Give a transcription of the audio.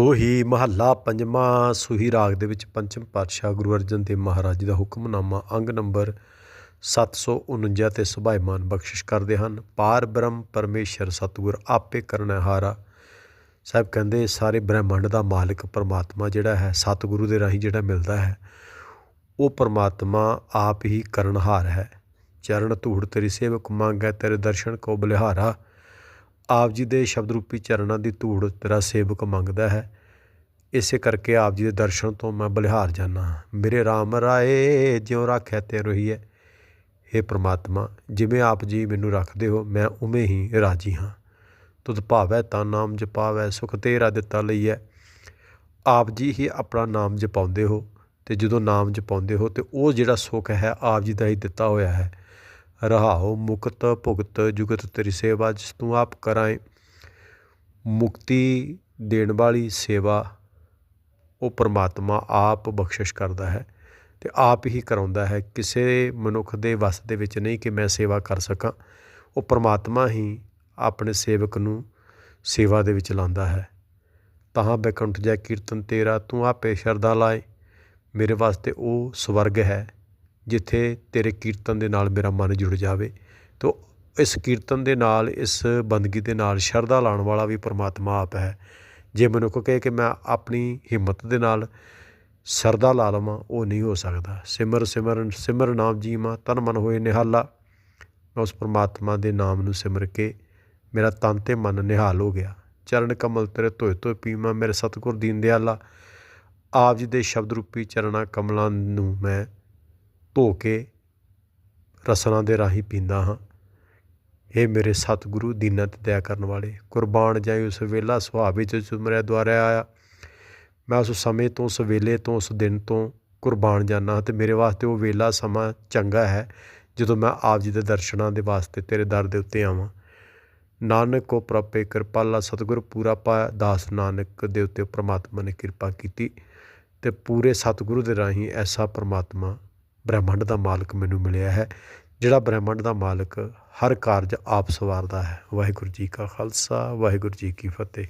ਉਹੀ ਮਹੱਲਾ ਪੰਜਵਾਂ ਸੂਹੀ ਰਾਗ ਦੇ ਵਿੱਚ ਪੰਚਮ ਪਾਤਸ਼ਾਹ ਗੁਰੂ ਅਰਜਨ ਦੇਵ ਮਹਾਰਾਜ ਜੀ ਦਾ ਹੁਕਮਨਾਮਾ ਅੰਗ ਨੰਬਰ 749 ਤੇ ਸੁਭਾਇਮਾਨ ਬਖਸ਼ਿਸ਼ ਕਰਦੇ ਹਨ। ਪਾਰ ਬ੍ਰਹਮ ਪਰਮੇਸ਼ਰ ਸਤਿਗੁਰ ਆਪੇ ਕਰਨਾ ਹਾਰਾ। ਸਾਹਿਬ ਕਹਿੰਦੇ ਸਾਰੇ ਬ੍ਰਹਿਮੰਡ ਦਾ ਮਾਲਕ ਪਰਮਾਤਮਾ ਜਿਹੜਾ ਹੈ, ਸਤਿਗੁਰੂ ਦੇ ਰਾਹੀਂ ਜਿਹੜਾ ਮਿਲਦਾ ਹੈ, ਉਹ ਪਰਮਾਤਮਾ ਆਪ ਹੀ ਕਰਨਹਾਰ ਹੈ। ਚਰਨ ਧੂੜ ਤੇਰੀ ਸੇਵਕ ਮੰਗੈ ਤੇਰੇ ਦਰਸ਼ਨ ਕੋ ਬਲਿਹਾਰਾ। ਆਪ ਜੀ ਦੇ ਸ਼ਬਦ ਰੂਪੀ ਚਰਨਾਂ ਦੀ ਧੂੜ ਤੇਰਾ ਸੇਵਕ ਮੰਗਦਾ ਹੈ। ਇਸੇ ਕਰਕੇ ਆਪ ਜੀ ਦੇ ਦਰਸ਼ਨ ਤੋਂ ਮੈਂ ਬਲਿਹਾਰ ਜਾਣਾ ਮੇਰੇ RAM ਰਾਏ, ਜਿਉ ਰੱਖਿਆ ਤੇ ਰੋਹੀ ਹੈ हे ਪ੍ਰਮਾਤਮਾ, ਜਿਵੇਂ ਆਪ ਜੀ ਮੈਨੂੰ ਰੱਖਦੇ ਹੋ, ਮੈਂ ਉਵੇਂ ਹੀ ਰਾਜੀ ਹਾਂ। ਤੁਧ ਭਾਵੈ ਤਾਂ ਨਾਮ ਜਪਾਵੈ, ਸੁਖ ਤੇਰਾ ਦਿੱਤਾ ਲਈਐ। ਆਪ ਜੀ ਹੀ ਆਪਣਾ ਨਾਮ ਜਪਾਉਂਦੇ ਹੋ ਤੇ ਜਦੋਂ ਨਾਮ ਜਪਾਉਂਦੇ ਹੋ ਤੇ ਉਹ ਜਿਹੜਾ ਸੁਖ ਹੈ, ਆਪ ਜੀ ਦਾ ਹੀ ਦਿੱਤਾ ਹੋਇਆ ਹੈ। ਰਹਾਉ ਮੁਕਤ ਭੁਗਤ ਜੁਗਤ ਤੇਰੀ ਸੇਵਾ ਜਿਸ ਤੂੰ ਆਪ ਕਰਾਏ। ਮੁਕਤੀ ਦੇਣ ਵਾਲੀ ਸੇਵਾ ਉਹ ਪ੍ਰਮਾਤਮਾ ਆਪ ਬਖਸ਼ਿਸ਼ ਕਰਦਾ ਹੈ ਤੇ ਆਪ ਹੀ ਕਰਾਉਂਦਾ ਹੈ। ਕਿਸੇ ਮਨੁੱਖ ਦੇ ਵਸ ਦੇ ਵਿੱਚ ਨਹੀਂ ਕਿ ਮੈਂ ਸੇਵਾ ਕਰ ਸਕਾਂ, ਉਹ ਪ੍ਰਮਾਤਮਾ ਹੀ ਆਪਣੇ ਸੇਵਕ ਨੂੰ ਸੇਵਾ ਦੇ ਵਿੱਚ ਲਾਉਂਦਾ ਹੈ। ਤਹਾਂ ਬੈਕੰਠ ਜੈ ਕੀਰਤਨ ਤੇਰਾ, ਤੂੰ ਆਪੇ ਸ਼ਰਧਾ ਲਾਏ। ਮੇਰੇ ਵਾਸਤੇ ਉਹ ਸਵਰਗ ਹੈ। ਜਿੱਥੇ ਤੇਰੇ ਕੀਰਤਨ ਦੇ ਨਾਲ ਮੇਰਾ ਮਨ ਜੁੜ ਜਾਵੇ, ਤੋ ਇਸ ਕੀਰਤਨ ਦੇ ਨਾਲ, ਇਸ ਬੰਦਗੀ ਦੇ ਨਾਲ ਸ਼ਰਧਾ ਲਾਉਣ ਵਾਲਾ ਵੀ ਪਰਮਾਤਮਾ ਆਪ ਹੈ। ਜੇ ਮਨੁੱਖ ਕਹੇ ਕਿ ਮੈਂ ਆਪਣੀ ਹਿੰਮਤ ਦੇ ਨਾਲ ਸਰਦਾ ਲਾ ਲਵਾਂ, ਉਹ ਨਹੀਂ ਹੋ ਸਕਦਾ। ਸਿਮਰ ਸਿਮਰਨ, ਸਿਮਰ ਨਾਮ ਜੀਮਾ ਤਨ ਮਨ ਹੋਏ ਨਿਹਾਲਾ। ਮੈਂ ਉਸ ਪਰਮਾਤਮਾ ਦੇ ਨਾਮ ਨੂੰ ਸਿਮਰ ਕੇ ਮੇਰਾ ਤਨ ਤੇ ਮਨ ਨਿਹਾਲ ਹੋ ਗਿਆ। ਚਰਨ ਕਮਲ ਤੇਰੇ ਧੋਏ ਧੋਏ ਪੀਵਾਂ, ਮੇਰੇ ਸਤਿਗੁਰ ਦੀਨ ਦਿਆਲਾ। ਆਪ ਜੀ ਦੇ ਸ਼ਬਦ ਰੂਪੀ ਚਰਣਾ ਕਮਲਾਂ ਨੂੰ ਮੈਂ ਧੋ ਕੇ ਰਸਨਾ ਦੇ ਰਾਹੀਂ ਪੀਂਦਾ ਹਾਂ। ਇਹ ਮੇਰੇ ਸਤਿਗੁਰੂ ਦੀਨਾਂ ਤੇ ਦਇਆ ਕਰਨ ਵਾਲੇ। ਕੁਰਬਾਨ ਜਾਏ ਉਸ ਵੇਲਾ ਸੁਭਾਅ ਵਿੱਚ ਤੁਮਰੇ ਦੁਆਰਾ ਆਇਆ। ਮੈਂ ਉਸ ਸਮੇਂ ਤੋਂ, ਉਸ ਵੇਲੇ ਤੋਂ, ਉਸ ਦਿਨ ਤੋਂ ਕੁਰਬਾਨ ਜਾਣਾ ਤੇ ਮੇਰੇ ਵਾਸਤੇ ਉਹ ਵੇਲਾ ਸਮਾਂ ਚੰਗਾ ਹੈ ਜਦੋਂ ਮੈਂ ਆਪ ਜੀ ਦੇ ਦਰਸ਼ਨਾਂ ਦੇ ਵਾਸਤੇ ਤੇਰੇ ਦਰ ਦੇ ਉੱਤੇ ਆਵਾਂ। ਨਾਨਕ ਕੋ ਪ੍ਰਪੇ ਕਿਰਪਾਲਾ ਸਤਿਗੁਰ ਪੂਰਾ ਪਾਇਆ ਦਾਸ ਨਾਨਕ ਦੇ ਉੱਤੇ ਪ੍ਰਮਾਤਮਾ ਨੇ ਕਿਰਪਾ ਕੀਤੀ ਤੇ ਪੂਰੇ ਸਤਿਗੁਰੂ ਦੇ ਰਾਹੀਂ ਐਸਾ ਪ੍ਰਮਾਤਮਾ ਬ੍ਰਹਿਮੰਡ ਦਾ ਮਾਲਕ ਮੈਨੂੰ ਮਿਲਿਆ ਹੈ, ਜਿਹੜਾ ਬ੍ਰਹਿਮੰਡ ਦਾ ਮਾਲਕ ਹਰ ਕਾਰਜ ਆਪ ਸਵਾਰਦਾ ਹੈ। ਵਾਹਿਗੁਰੂ ਜੀ ਕਾ ਖਾਲਸਾ, ਵਾਹਿਗੁਰੂ ਜੀ ਕੀ ਫਤਿਹ।